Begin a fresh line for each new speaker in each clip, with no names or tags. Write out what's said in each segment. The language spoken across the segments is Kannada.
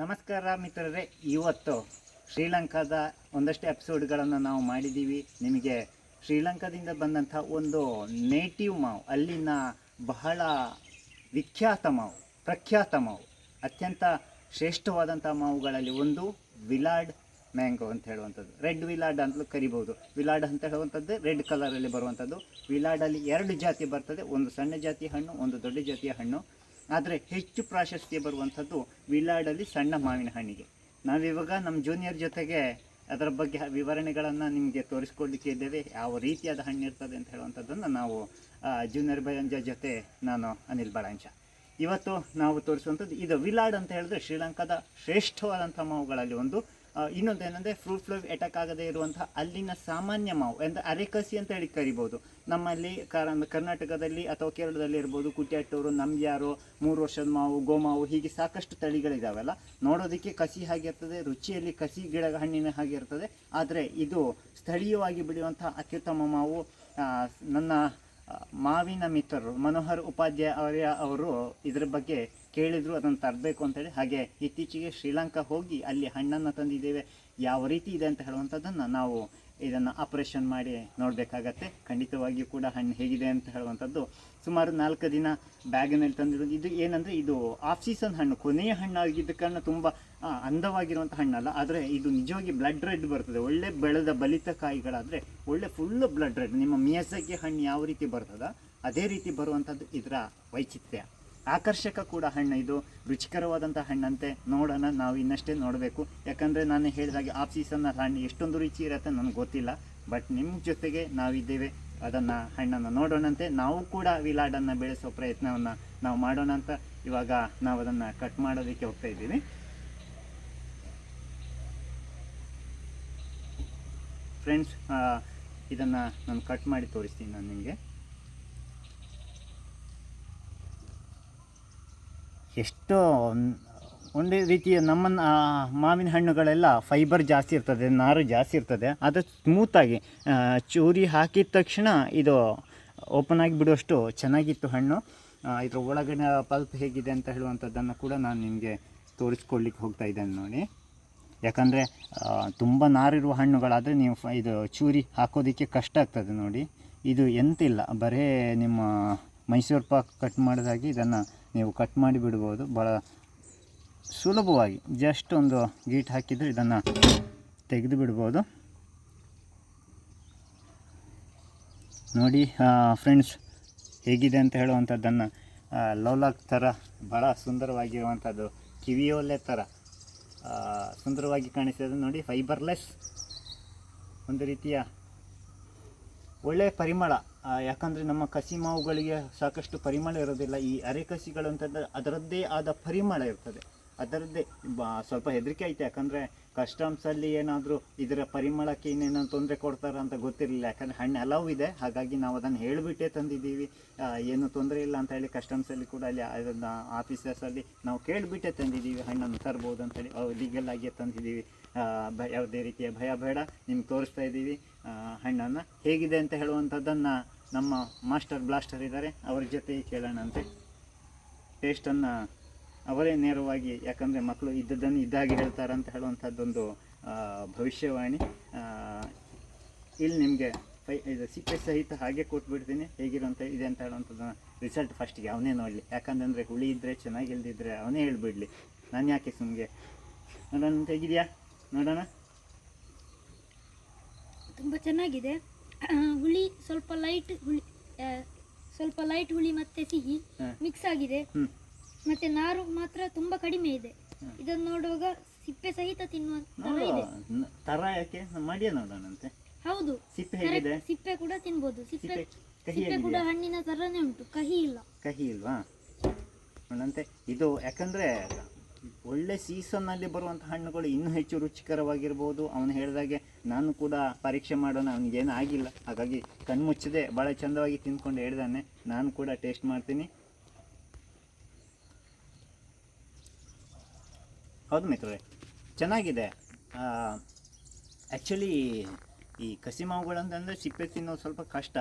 ನಮಸ್ಕಾರ ಮಿತ್ರರೇ, ಇವತ್ತು ಶ್ರೀಲಂಕಾದ ಒಂದಷ್ಟು ಎಪಿಸೋಡ್ಗಳನ್ನು ನಾವು ಮಾಡಿದ್ದೀವಿ. ನಿಮಗೆ ಶ್ರೀಲಂಕಾದಿಂದ ಬಂದಂಥ ಒಂದು ನೇಟಿವ್ ಮಾವು, ಅಲ್ಲಿನ ಬಹಳ ವಿಖ್ಯಾತ ಮಾವು, ಪ್ರಖ್ಯಾತ ಮಾವು, ಅತ್ಯಂತ ಶ್ರೇಷ್ಠವಾದಂಥ ಮಾವುಗಳಲ್ಲಿ ಒಂದು ವಿಲಾಡ್ ಮ್ಯಾಂಗೋ ಅಂತ ಹೇಳುವಂಥದ್ದು. ರೆಡ್ ವಿಲಾಡ್ ಅಂತಲೂ ಕರಿಬೋದು. ವಿಲಾಡ್ ಅಂತ ಹೇಳುವಂಥದ್ದು ರೆಡ್ ಕಲರಲ್ಲಿ ಬರುವಂಥದ್ದು. ವಿಲಾಡಲ್ಲಿ ಎರಡು ಜಾತಿ ಬರ್ತದೆ, ಒಂದು ಸಣ್ಣ ಜಾತಿಯ ಹಣ್ಣು, ಒಂದು ದೊಡ್ಡ ಜಾತಿಯ ಹಣ್ಣು. ಆದರೆ ಹೆಚ್ಚು ಪ್ರಾಶಸ್ತ್ಯ ಬರುವಂಥದ್ದು ವಿಲಾಡಲ್ಲಿ ಸಣ್ಣ ಮಾವಿನ ಹಣ್ಣಿಗೆ. ನಾವಿವಾಗ ನಮ್ಮ ಜೂನಿಯರ್ ಜೊತೆಗೆ ಅದರ ಬಗ್ಗೆ ವಿವರಣೆಗಳನ್ನು ನಿಮಗೆ ತೋರಿಸ್ಕೊಡ್ಲಿಕ್ಕೆ ಇದ್ದೇವೆ. ಯಾವ ರೀತಿಯಾದ ಹಣ್ಣು ಇರ್ತದೆ ಅಂತ ಹೇಳುವಂಥದ್ದನ್ನು ನಾವು ಜೂನಿಯರ್ ಬಯಂಜ ಜೊತೆ ನಾನು ಅನಿಲ್ ಬಳಾಂಚ ಇವತ್ತು ನಾವು ತೋರಿಸುವಂಥದ್ದು ಇದು ವಿಲಾಡ್ ಅಂತ ಹೇಳಿದ್ರೆ ಶ್ರೀಲಂಕಾದ ಶ್ರೇಷ್ಠವಾದಂಥ ಮಾವುಗಳಲ್ಲಿ ಒಂದು. ಇನ್ನೊಂದು ಏನಂದರೆ ಫ್ರೂಟ್ ಫ್ಲೈ ಅಟ್ಯಾಕ್ ಆಗದೇ ಇರುವಂತಹ ಅಲ್ಲಿನ ಸಾಮಾನ್ಯ ಮಾವು, ಅಂದರೆ ಅರೆಕಸಿ ಅಂತ ಹೇಳಿ ಕರಿಬೋದು. ನಮ್ಮಲ್ಲಿ ಕರ್ನಾಟಕದಲ್ಲಿ ಅಥವಾ ಕೇರಳದಲ್ಲಿ ಇರ್ಬೋದು, ಕುಟ್ಯಾಟೂರು ನಂಬ್ಯಾರು ಮೂರು ವರ್ಷದ ಮಾವು, ಗೋಮಾವು, ಹೀಗೆ ಸಾಕಷ್ಟು ತಳಿಗಳಿದಾವಲ್ಲ, ನೋಡೋದಕ್ಕೆ ಕಸಿ ಹಾಗಿರ್ತದೆ, ರುಚಿಯಲ್ಲಿ ಕಸಿ ಗಿಡ ಹಣ್ಣಿನ ಹಾಗೆ ಇರ್ತದೆ ಆದರೆ ಇದು ಸ್ಥಳೀಯವಾಗಿ ಬೆಳೆಯುವಂಥ ಅತ್ಯುತ್ತಮ ಮಾವು ನನ್ನ ಮಾವಿನ ಮಿತ್ರರು, ಮನೋಹರ್ ಉಪಾಧ್ಯಾಯ ಅವರ ಇದರ ಬಗ್ಗೆ ಕೇಳಿದ್ರು, ಅದನ್ನು ತರಬೇಕು ಅಂತೇಳಿ ಹಾಗೆ ಇತ್ತೀಚೆಗೆ ಶ್ರೀಲಂಕಾ ಹೋಗಿ ಅಲ್ಲಿ ಹಣ್ಣನ್ನು ತಂದಿದ್ದೇವೆ. ಯಾವ ರೀತಿ ಇದೆ ಅಂತ ಹೇಳುವಂಥದ್ದನ್ನು ನಾವು ಇದನ್ನು ಆಪರೇಷನ್ ಮಾಡಿ ನೋಡಬೇಕಾಗತ್ತೆ. ಖಂಡಿತವಾಗಿಯೂ ಕೂಡ ಹಣ್ಣು ಹೇಗಿದೆ ಅಂತ ಹೇಳುವಂಥದ್ದು ಸುಮಾರು ನಾಲ್ಕು ದಿನ ಬ್ಯಾಗಿನಲ್ಲಿ ತಂದಿರೋದು. ಇದು ಏನಂದರೆ ಇದು ಆಫ್ ಸೀಸನ್ ಹಣ್ಣು, ಕೊನೆಯ ಹಣ್ಣಾಗಿದ್ದ ಕಾರಣ ತುಂಬ ಅಂದವಾಗಿರುವಂಥ ಹಣ್ಣಲ್ಲ. ಆದರೆ ಇದು ನಿಜವಾಗಿ ಬ್ಲಡ್ ರೆಡ್ ಬರ್ತದೆ. ಒಳ್ಳೆ ಬೆಳೆದ ಬಲಿತ ಕಾಯಿಗಳಾದರೆ ಒಳ್ಳೆ ಫುಲ್ಲು ಬ್ಲಡ್ ರೆಡ್ ನಿಮ್ಮ ಮಿಯಸಕ್ಕೆ ಹಣ್ಣು ಯಾವ ರೀತಿ ಬರ್ತದ, ಅದೇ ರೀತಿ ಬರುವಂಥದ್ದು ಇದರ ವೈಚಿತ್ರ್ಯ. ಆಕರ್ಷಕ ಕೂಡ ಹಣ್ಣು ಇದು. ರುಚಿಕರವಾದಂಥ ಹಣ್ಣಂತೆ ನೋಡೋಣ, ನಾವು ಇನ್ನಷ್ಟೇ ನೋಡಬೇಕು. ಯಾಕಂದರೆ ನಾನು ಹೇಳಿದಾಗೆ ಆಫ್ ಸೀಸನ್ನ ಹಣ್ಣು ಎಷ್ಟೊಂದು ರುಚಿ ಇರುತ್ತೆ ನನಗೆ ಗೊತ್ತಿಲ್ಲ. ಬಟ್ ನಿಮ್ಮ ಜೊತೆಗೆ ನಾವಿದ್ದೇವೆ. ಅದನ್ನು ಹಣ್ಣನ್ನು ನೋಡೋಣಂತೆ. ನಾವು ಕೂಡ ವಿಲಾಡನ್ನು ಬೆಳೆಸೋ ಪ್ರಯತ್ನವನ್ನು ನಾವು ಮಾಡೋಣ ಅಂತ ಇವಾಗ ನಾವು ಅದನ್ನು ಕಟ್ ಮಾಡೋದಕ್ಕೆ ಹೋಗ್ತಾ ಇದ್ದೀವಿ. ಫ್ರೆಂಡ್ಸ್ ಇದನ್ನು ನಾನು ಕಟ್ ಮಾಡಿ ತೋರಿಸ್ತೀನಿ ನಾನು ನಿಮಗೆ. ಎಷ್ಟೋ ಒಂದ್- ರೀತಿಯ ನಮ್ಮ ಮಾವಿನ ಹಣ್ಣುಗಳೆಲ್ಲ ಫೈಬರ್ ಜಾಸ್ತಿ ಇರ್ತದೆ, ನಾರು ಜಾಸ್ತಿ ಇರ್ತದೆ. ಅದು ಸ್ಮೂತಾಗಿ ಚೂರಿ ಹಾಕಿದ ತಕ್ಷಣ ಇದು ಓಪನ್ ಆಗಿ ಬಿಡುವಷ್ಟು ಚೆನ್ನಾಗಿತ್ತು ಹಣ್ಣು. ಇದರ ಒಳಗಡೆ ಪಲ್ಪ್ ಹೇಗಿದೆ ಅಂತ ಹೇಳುವಂಥದ್ದನ್ನು ಕೂಡ ನಾನು ನಿಮಗೆ ತೋರಿಸ್ಕೊಡ್ಲಿಕ್ಕೆ ಹೋಗ್ತಾ ಇದ್ದೇನೆ ನೋಡಿ. ಯಾಕಂದರೆ ತುಂಬ ನಾರಿರುವ ಹಣ್ಣುಗಳಾದರೆ ನೀವು ಇದು ಚೂರಿ ಹಾಕೋದಕ್ಕೆ ಕಷ್ಟ ಆಗ್ತದೆ ನೋಡಿ. ಇದು ಎಂತಿಲ್ಲ, ಬರೇ ನಿಮ್ಮ ಮೈಸೂರು ಪಾಕ್ ಕಟ್ ಮಾಡಿದಾಗಿ ಇದನ್ನು ನೀವು ಕಟ್ ಮಾಡಿ ಬಿಡ್ಬೋದು. ಭಾಳ ಸುಲಭವಾಗಿ ಜಸ್ಟ್ ಒಂದು ಗೀಟ್ ಹಾಕಿದರೆ ಇದನ್ನು ತೆಗೆದು ಬಿಡ್ಬೋದು. ನೋಡಿ ಫ್ರೆಂಡ್ಸ್ ಹೇಗಿದೆ ಅಂತ ಹೇಳುವಂಥದ್ದನ್ನು ಲವ್ಲಾಕ್ ಥರ ಭಾಳ ಸುಂದರವಾಗಿರುವಂಥದ್ದು, ಕಿವಿಯೋಲೆ ಥರ ಸುಂದರವಾಗಿ ಕಾಣಿಸ್ತದೆ. ನೋಡಿ ಫೈಬರ್ಲೆಸ್ ಒಂದು ರೀತಿಯ ಒಳ್ಳೆಯ ಪರಿಮಳ. ಯಾಕಂದರೆ ನಮ್ಮ ಕಸಿ ಮಾವುಗಳಿಗೆ ಸಾಕಷ್ಟು ಪರಿಮಳ ಇರೋದಿಲ್ಲ. ಈ ಅರೆಕಸಿಗಳು ಅಂತಂದರೆ ಅದರದ್ದೇ ಆದ ಪರಿಮಳ ಇರ್ತದೆ. ಅದರದ್ದೇ ಸ್ವಲ್ಪ ಹೆದರಿಕೆ ಐತೆ. ಯಾಕಂದರೆ ಕಸ್ಟಮ್ಸಲ್ಲಿ ಏನಾದರೂ ಇದರ ಪರಿಮಳಕ್ಕೆ ಇನ್ನೇನೋ ತೊಂದರೆ ಕೊಡ್ತಾರ ಅಂತ ಗೊತ್ತಿರಲಿಲ್ಲ. ಯಾಕಂದರೆ ಹಣ್ಣು ಹಲವು ಇದೆ. ಹಾಗಾಗಿ ನಾವು ಅದನ್ನು ಹೇಳಿಬಿಟ್ಟೇ ತಂದಿದ್ದೀವಿ. ಏನು ತೊಂದರೆ ಇಲ್ಲ ಅಂತ ಹೇಳಿ ಕಸ್ಟಮ್ಸಲ್ಲಿ ಕೂಡ ಅಲ್ಲಿ ಅದನ್ನು ಆಫೀಸರ್ಸಲ್ಲಿ ನಾವು ಕೇಳಿಬಿಟ್ಟೇ ತಂದಿದ್ದೀವಿ. ಹಣ್ಣನ್ನು ತರ್ಬೋದು ಅಂತೇಳಿ ಲೀಗಲ್ ಆಗಿಯೇ ತಂದಿದ್ದೀವಿ. ಯಾವುದೇ ರೀತಿಯ ಭಯ ಬೇಡ. ನಿಮ್ಗೆ ತೋರಿಸ್ತಾ ಇದ್ದೀವಿ. ಹಣ್ಣನ್ನು ಹೇಗಿದೆ ಅಂತ ಹೇಳುವಂಥದ್ದನ್ನು ನಮ್ಮ ಮಾಸ್ಟರ್ ಬ್ಲಾಸ್ಟರ್ ಇದ್ದಾರೆ. ಅವ್ರ ಜೊತೆ ಕೇಳೋಣಂತೆ ಟೇಸ್ಟನ್ನು ಅವರೇ ನೇರವಾಗಿ, ಯಾಕಂದರೆ ಮಕ್ಕಳು ಇದ್ದದ್ದನ್ನು ಇದ್ದಾಗಿ ಹೇಳ್ತಾರೆ ಅಂತ ಹೇಳುವಂಥದ್ದೊಂದು ಭವಿಷ್ಯವಾಣಿ. ಇಲ್ಲಿ ನಿಮಗೆ ಇದು ಸಿಪ್ಪೆ ಸಹಿತ ಹಾಗೆ ಕೊಟ್ಬಿಡ್ತೀನಿ. ಹೇಗಿರುವಂಥ ಇದೆ ಅಂತ ಹೇಳುವಂಥದ್ದನ್ನು ರಿಸಲ್ಟ್ ಫಸ್ಟಿಗೆ ಅವನೇ ನೋಡಲಿ. ಯಾಕಂತಂದರೆ ಹುಳಿ ಇದ್ದರೆ ಚೆನ್ನಾಗಿಲ್ದಿದ್ರೆ ಅವನೇ ಹೇಳ್ಬಿಡ್ಲಿ. ನಾನು ಯಾಕೆ ಸುಮ್ಗೆ? ನೋಡೋಣ, ತೆಗಿದೆಯಾ? ನೋಡೋಣ.
ತುಂಬ ಚೆನ್ನಾಗಿದೆ. ಹುಳಿ ಸ್ವಲ್ಪ ಲೈಟ್ ಹುಳಿ ಸ್ವಲ್ಪ ಲೈಟ್ ಹುಳಿ ಮತ್ತೆ ಸಿಹಿ ಮಿಕ್ಸ್ ಆಗಿದೆ. ಮತ್ತೆ ನಾರು ಮಾತ್ರ ತುಂಬ ಕಡಿಮೆ ಇದೆ. ಇದನ್ನು ನೋಡುವಾಗ ಸಿಪ್ಪೆ ಸಹಿತ ತಿನ್ನುವ ತರ ಇದೆ.
ಯಾಕೆ? ಮಾಡಿಯೇ ನೋಡೋಣಂತೆ.
ಹೌದು.
ಸಿಪ್ಪೆ. ಹೇಗಿದೆ?
ಸಿಪ್ಪೆ ಕೂಡ ತಿನ್ಬೋದು. ಸಿಪ್ಪೆ
ಸಿಪ್ಪೆ
ಕೂಡ ಹಣ್ಣಿನ ತರನೇ ಉಂಟು. ಕಹಿ ಇಲ್ಲ.
ಕಹಿ ಇಲ್ವಾ? ನೋಡಂತೆ ಇದು ಯಾಕಂದರೆ ಒಳ್ಳೆ ಸೀಸನ್ನಲ್ಲಿ ಬರುವಂಥ ಹಣ್ಣುಗಳು ಇನ್ನೂ ಹೆಚ್ಚು ರುಚಿಕರವಾಗಿರ್ಬೋದು. ಅವನು ಹೇಳಿದಾಗೆ ನಾನು ಕೂಡ ಪರೀಕ್ಷೆ ಮಾಡೋಣ, ಅವನಿಗೇನು ಆಗಿಲ್ಲ. ಹಾಗಾಗಿ ಕಣ್ಮುಚ್ಚದೆ ಭಾಳ ಚಂದವಾಗಿ ತಿಂದ್ಕೊಂಡು ಹೇಳ್ದಾನೆ, ನಾನು ಕೂಡ ಟೇಸ್ಟ್ ಮಾಡ್ತೀನಿ. ಹೌದು ಮಿತ್ರರೇ, ಚೆನ್ನಾಗಿದೆ. ಆ್ಯಕ್ಚುಲಿ ಈ ಕಸಿ ಮಾವುಗಳಂತಂದರೆ ಸಿಪ್ಪೆ ತಿನ್ನೋದು ಸ್ವಲ್ಪ ಕಷ್ಟ.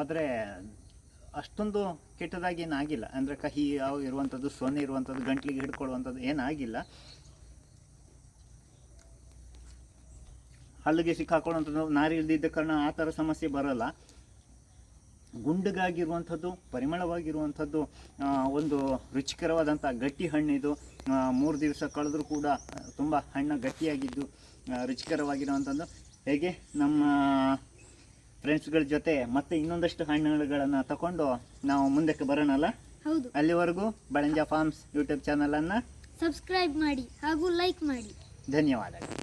ಆದರೆ ಅಷ್ಟೊಂದು ಕೆಟ್ಟದಾಗಿ ಏನಾಗಿಲ್ಲ ಅಂದರೆ ಕಹಿ ಯಾವ ಇರುವಂಥದ್ದು ಸೊನ್ನೆ ಇರುವಂಥದ್ದು ಗಂಟ್ಲಿಗೆ ಹಿಡ್ಕೊಳ್ಳುವಂಥದ್ದು ಏನಾಗಿಲ್ಲ ಹಲ್ಲಿಗೆ ಸಿಕ್ಕಾಕೊಳ್ಳುವಂಥದ್ದು, ನಾರಿ ಇಲ್ದಿದ್ದ ಕಾರಣ ಆ ಥರ ಸಮಸ್ಯೆ ಬರಲ್ಲ. ಗುಂಡಗಾಗಿರುವಂಥದ್ದು, ಪರಿಮಳವಾಗಿರುವಂಥದ್ದು ಒಂದು ರುಚಿಕರವಾದಂಥ ಗಟ್ಟಿ ಹಣ್ಣಿದು ಮೂರು ದಿವಸ ಕಳೆದರೂ ಕೂಡ ತುಂಬ ಹಣ್ಣು ಗಟ್ಟಿಯಾಗಿದ್ದು ರುಚಿಕರವಾಗಿರುವಂಥದ್ದು. ಹೇಗೆ ನಮ್ಮ ಫ್ರೆಂಡ್ಸ್ಗಳ ಜೊತೆ ಮತ್ತೆ ಇನ್ನೊಂದಷ್ಟು ಹಣ್ಣುಗಳನ್ನು ತಗೊಂಡು ನಾವು ಮುಂದಕ್ಕೆ ಬರೋಣಲ್ಲ?
ಹೌದು.
ಅಲ್ಲಿವರೆಗೂ ಬಳಂಜ ಫಾರ್ಮ್ಸ್ ಯೂಟ್ಯೂಬ್ ಚಾನಲನ್ನು
ಸಬ್ಸ್ಕ್ರೈಬ್ ಮಾಡಿ ಹಾಗೂ ಲೈಕ್ ಮಾಡಿ.
ಧನ್ಯವಾದಗಳು.